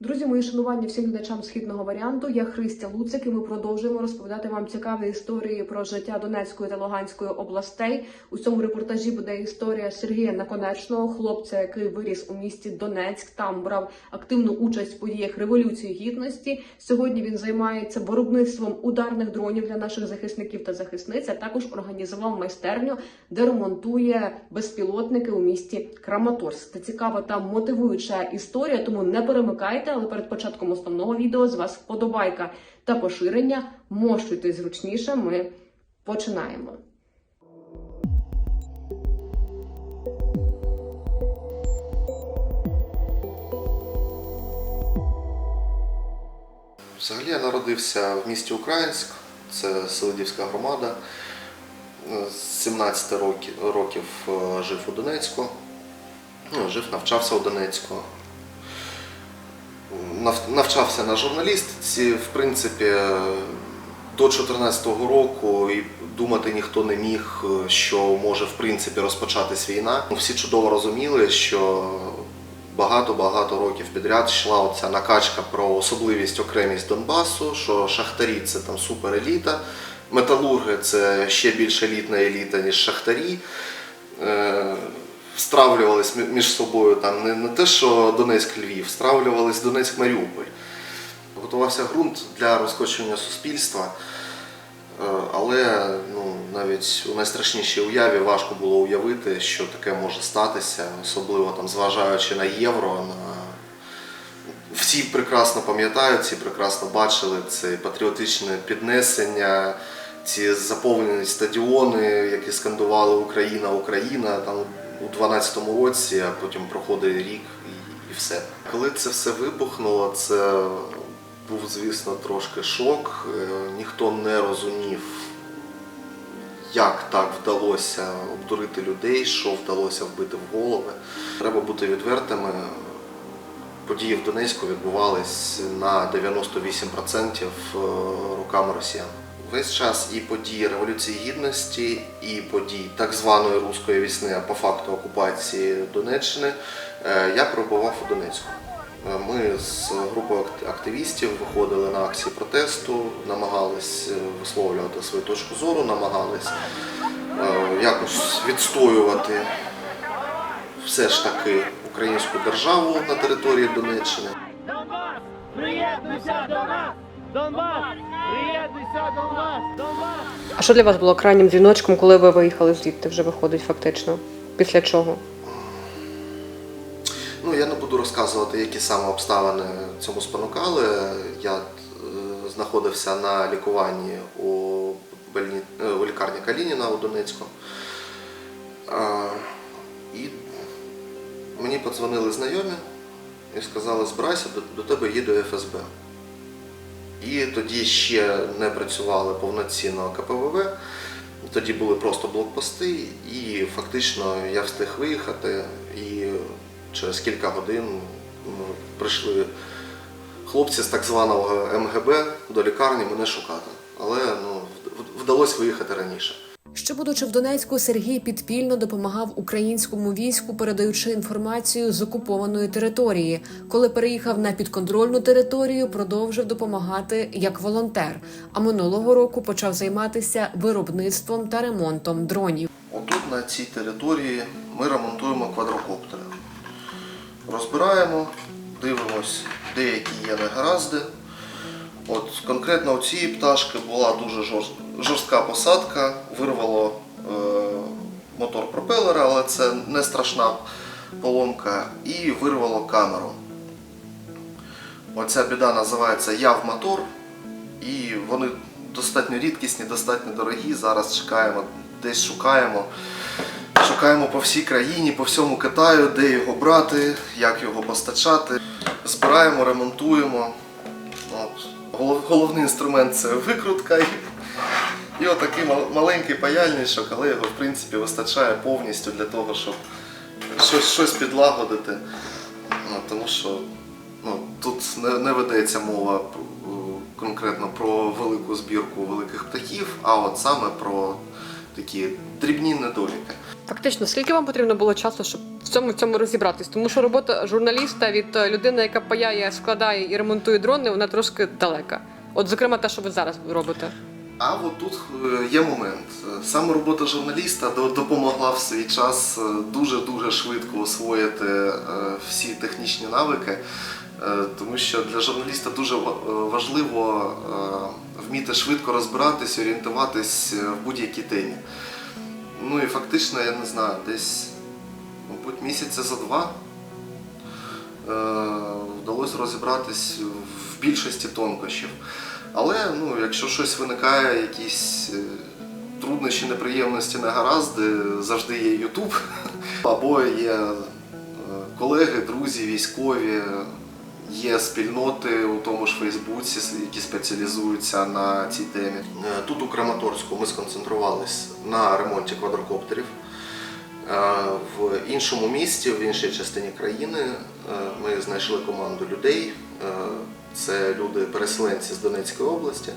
Друзі, мої шанування всім глядачам східного варіанту. Я Христя Луцик, і ми продовжуємо розповідати вам цікаві історії про життя Донецької та Луганської областей. У цьому репортажі буде історія Сергія Наконечного, хлопця, який виріс у місті Донецьк. Там брав активну участь в подіях революції гідності. Сьогодні він займається виробництвом ударних дронів для наших захисників та захисниць. а Також організував майстерню, де ремонтує безпілотники у місті Краматорськ. Це цікава та мотивуюча історія, тому не перемикайте. Але перед початком основного відео з вас вподобайка та поширення. Мощуйтесь зручніше. Ми починаємо. Взагалі я народився в місті Українськ, це Селидівська громада. З 17 років, років е, жив у Донецьку. Ну, жив, навчався у Донецьку. Нав- Навчався на журналістиці, в принципі, е, до 2014 року і думати ніхто не міг, е, що може в принципі розпочатись війна. Всі чудово розуміли, що багато-багато років підряд йшла оця накачка про особливість окремість Донбасу, що шахтарі це там супереліта, металурги це ще більш елітна еліта, ніж шахтарі. Стравлювались між собою там не, не те, що Донецьк-Львів, стравлювались Донецьк-Маріуполь. Готувався ґрунт для розкочування суспільства. Е, Але ну, навіть у найстрашнішій уяві важко було уявити, що таке може статися, особливо там, зважаючи на євро. На... Всі прекрасно пам'ятають, всі прекрасно бачили це патріотичне піднесення, ці заповнені стадіони, які скандували Україна, Україна там у 12-му році, а потім проходить рік і, все. Коли це все вибухнуло, це був, звісно, трошки шок. Е, Ніхто не розумів, як так вдалося обдурити людей, що вдалося вбити в голови. Треба бути відвертими. Події в Донецьку відбувались на 98% руками росіян. Весь час і події Революції Гідності, і події так званої руської вісни, а по факту окупації Донеччини, е, я пробував у Донецьку. Е, Ми з групою активістів виходили на акції протесту, намагались е, висловлювати свою точку зору, намагались якось відстоювати все ж таки українську державу на території Донеччини. Приєднуйся до нас! Донбас, приєднуйся до нас! Донбас! А що для вас було крайнім дзвіночком, коли ви виїхали звідти? Вже виходить фактично. Після чого? Ну, я не буду розказувати, які саме обставини цьому спонукали. Я е, знаходився на лікуванні у, больні... е, у лікарні Калініна у Донецьку. А, і мені подзвонили знайомі і сказали, збирайся, до, до тебе їде ФСБ. І тоді ще не працювали повноцінно КПВВ, тоді були просто блокпости, і фактично я встиг виїхати. І через кілька годин прийшли хлопці з так званого МГБ до лікарні мене шукати. Але ну, вдалося виїхати раніше. Ще будучи в Донецьку, Сергій підпільно допомагав українському війську, передаючи інформацію з окупованої території. Коли переїхав на підконтрольну територію, продовжив допомагати як волонтер. А минулого року почав займатися виробництвом та ремонтом дронів. Отут на цій території ми ремонтуємо квадрокоптери. Розбираємо, дивимось, деякі є негаразди. От конкретно у цієї пташки була дуже жорст- жорстка посадка, вирвало е, мотор пропелера, але це не страшна поломка, і вирвало камеру. Оця біда називається Яв-мотор, і вони достатньо рідкісні, достатньо дорогі. Зараз чекаємо, десь шукаємо. Шукаємо по всій країні, по всьому Китаю, де його брати, як його постачати. Збираємо, ремонтуємо. От. Головний інструмент це викрутка. І, отакий мал- маленький паяльничок, але його в принципі вистачає повністю для того, щоб щось, щось підлагодити. Ну, тому що ну, тут не, не ведеться мова е, конкретно про велику збірку великих птахів, а от саме про такі дрібні недоліки. Фактично, скільки вам потрібно було часу, щоб в цьому в цьому розібратись? Тому що робота журналіста від е, людини, яка паяє, складає і ремонтує дрони, вона трошки далека. От, зокрема, те, що ви зараз робите. А от тут е, є момент. Саме робота журналіста допомогла в свій час дуже дуже швидко освоїти е, всі технічні навики, е, тому що для журналіста дуже е, важливо е, вміти швидко розбиратись, орієнтуватись е, в будь-якій темі. Ну і фактично, я не знаю, десь, мабуть, місяця за два е, вдалося розібратись в більшості тонкощів. Але ну, якщо щось виникає, якісь е, труднощі, неприємності, негаразди, завжди є YouTube, або є е, колеги, друзі, військові, є спільноти у тому ж Фейсбуці, які спеціалізуються на цій темі. Е, Тут у Краматорську ми сконцентрувались на ремонті квадрокоптерів. В іншому місті, в іншій частині країни, ми знайшли команду людей. Е, Це люди-переселенці з Донецької області,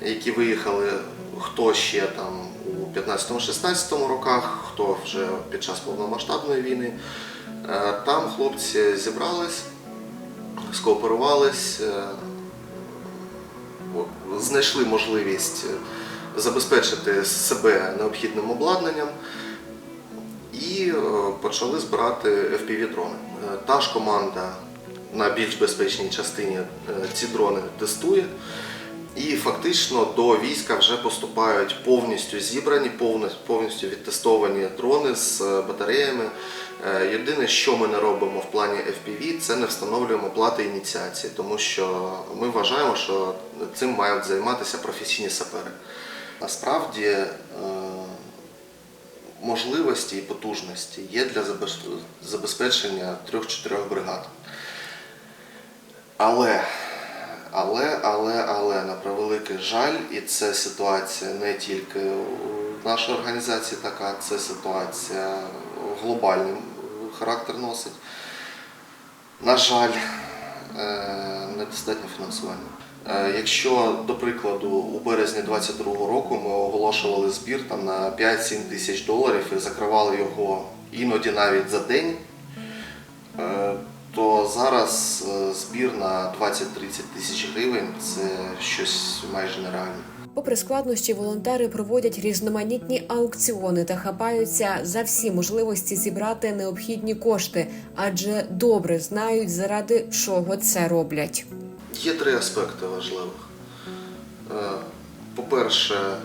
які виїхали хто ще там у 15-16 роках, хто вже під час повномасштабної війни. Е, Там хлопці зібрались, скооперувались, е, знайшли можливість забезпечити себе необхідним обладнанням і почали збирати FPV-дрони. Та ж команда на більш безпечній частині е, ці дрони тестує. І фактично до війська вже поступають повністю зібрані, повністю відтестовані дрони з е, батареями. Е, Єдине, що ми не робимо в плані FPV, це не встановлюємо плати ініціації, тому що ми вважаємо, що цим мають займатися професійні сапери. Насправді можливості і потужності є для забезпечення трьох-чотирьох бригад. Але, але, але, але, на превеликий жаль, і це ситуація не тільки у нашій організації така, це ситуація глобальний характер носить. На жаль, е, недостатньо фінансування. Е, Якщо, до прикладу, у березні 2022 року ми оголошували збір там, на 5-7 тисяч доларів і закривали його іноді навіть за день, е, то зараз е, збір на 20-30 тисяч гривень це щось майже нереальне. Попри складнощі, волонтери проводять різноманітні аукціони та хапаються за всі можливості зібрати необхідні кошти, адже добре знають, заради чого це роблять. Є три аспекти важливих. Е, По-перше,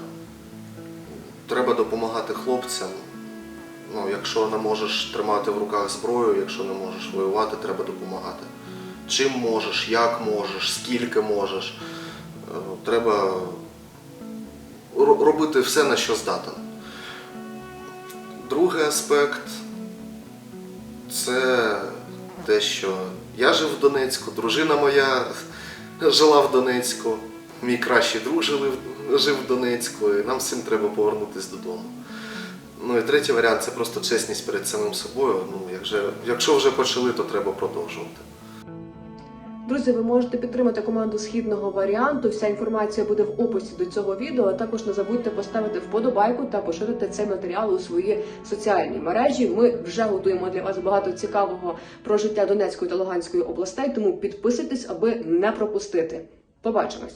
треба допомагати хлопцям. Ну, якщо не можеш тримати в руках зброю, якщо не можеш воювати, треба допомагати. Чим можеш, як можеш, скільки можеш. Е, Треба робити все, на що здатен. Другий аспект це те, що я жив в Донецьку, дружина моя жила в Донецьку, мій кращий друг жив в Донецьку, і нам всім треба повернутися додому. Ну і третій варіант це просто чесність перед самим собою. Ну, як якщо вже почали, то треба продовжувати. Друзі, ви можете підтримати команду східного варіанту. Вся інформація буде в описі до цього відео. А також не забудьте поставити вподобайку та поширити цей матеріал у свої соціальні мережі. Ми вже готуємо для вас багато цікавого про життя Донецької та Луганської областей. Тому підписуйтесь, аби не пропустити. Побачимось.